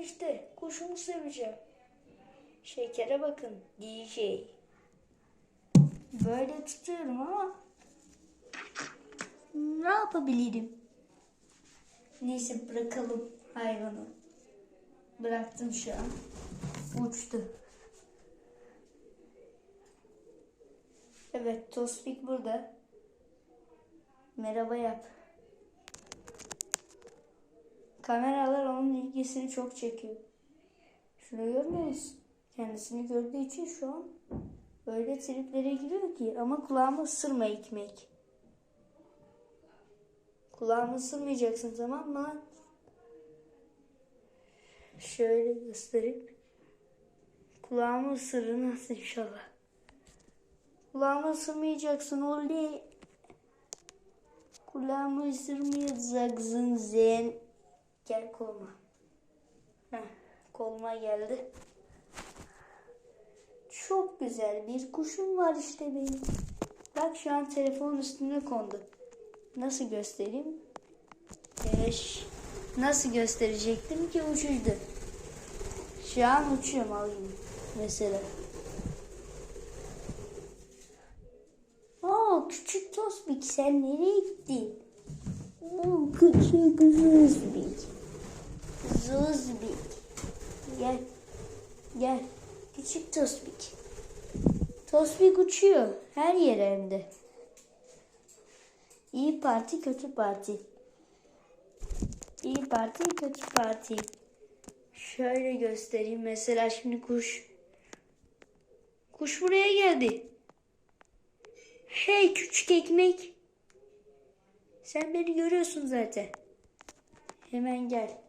İşte kuşumu seveceğim. Şekere bakın. DJ. Böyle tutuyorum ama ne yapabilirim? Neyse bırakalım hayvanı. Bıraktım şu an. Uçtu. Evet Tospik burada. Merhaba yap. Kameralar onun ilgisini çok çekiyor. Şurayı görmüyor musun? Kendisini gördüğü için şu an öyle triplere giriyor ki ama kulağımı ısırma ekmek. Kulağımı ısırmayacaksın tamam mı? Şöyle göstereyim. Kulağımı ısırırız inşallah. Kulağımı ısırmayacaksın oley. Kulağımı ısırmayacaksın zen. Gel koluma. Heh, koluma geldi. Çok güzel bir kuşum var işte benim. Bak şu an telefonun üstüne kondu. Nasıl göstereyim? Eş. Nasıl gösterecektim ki uçuydu. Şu an uçuyorum alayım mesela. Aa küçük Tosbik sen nereye gittin? Oo, küçük Zuzbik. Zuzbik. Gel. Gel. Küçük Tosbik. Tosbik uçuyor. Her yere hem de. İyi parti kötü parti. İyi parti kötü parti. Şöyle göstereyim. Mesela şimdi kuş. Kuş buraya geldi. Hey küçük ekmek. Sen beni görüyorsun zaten. Hemen gel.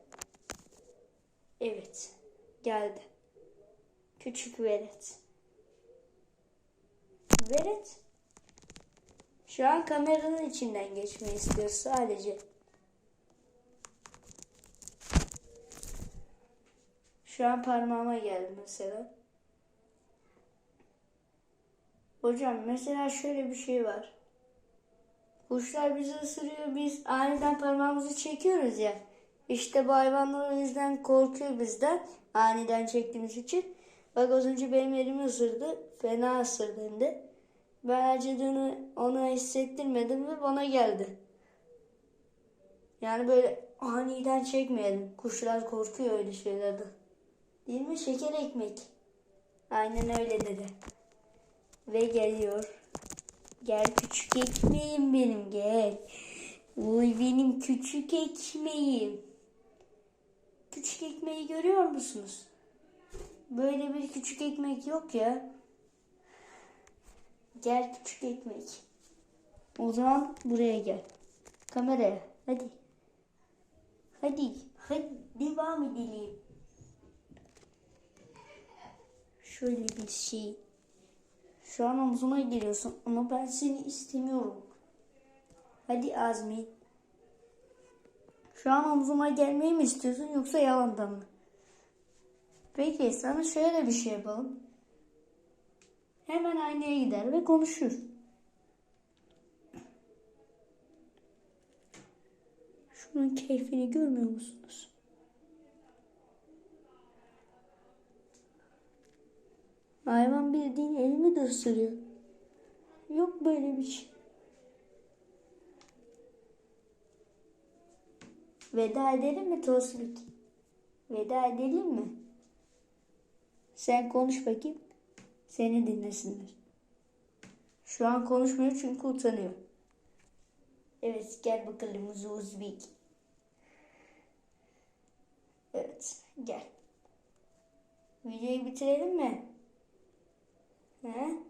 Evet. Geldi. Küçük velet. Velet. Şu an kameranın içinden geçmeyi istiyor sadece. Şu an parmağıma geldi mesela. Hocam mesela şöyle bir şey var. Kuşlar bizi ısırıyor. Biz aniden parmağımızı çekiyoruz ya. İşte bu hayvanlar o yüzden korkuyor bizden. Aniden çektiğimiz için. Bak az önce benim elimi ısırdı. Fena ısırdı hem de. Ben acıdığını ona hissettirmedim ve bana geldi. Yani böyle aniden çekmeyelim. Kuşlar korkuyor öyle şeylerden. Değil mi? Şeker ekmek. Aynen öyle dedi. Ve geliyor. Gel küçük ekmeğim benim gel. Uy benim küçük ekmeğim. Küçük ekmeği görüyor musunuz? Böyle bir küçük ekmek yok ya. Gel küçük ekmek. O zaman buraya gel. Kameraya. Hadi. Hadi. Hadi devam edelim. Şöyle bir şey. Şu an omzuma geliyorsun ama ben seni istemiyorum. Hadi Azmi. Şu an omzuma gelmeyi mi istiyorsun yoksa yalandan mı? Peki sana şöyle bir şey yapalım. Hemen aynaya gider ve konuşur. Şunun keyfini görmüyor musunuz? Hayvan bildiğin elimi de ısırıyor. Yok böyle bir şey. Veda edelim mi Tosbik? Veda edelim mi? Sen konuş bakayım. Seni dinlesinler. Şu an konuşmuyor çünkü utanıyor. Evet gel bakalım Zuzbik. Evet gel. Videoyu bitirelim mi? He?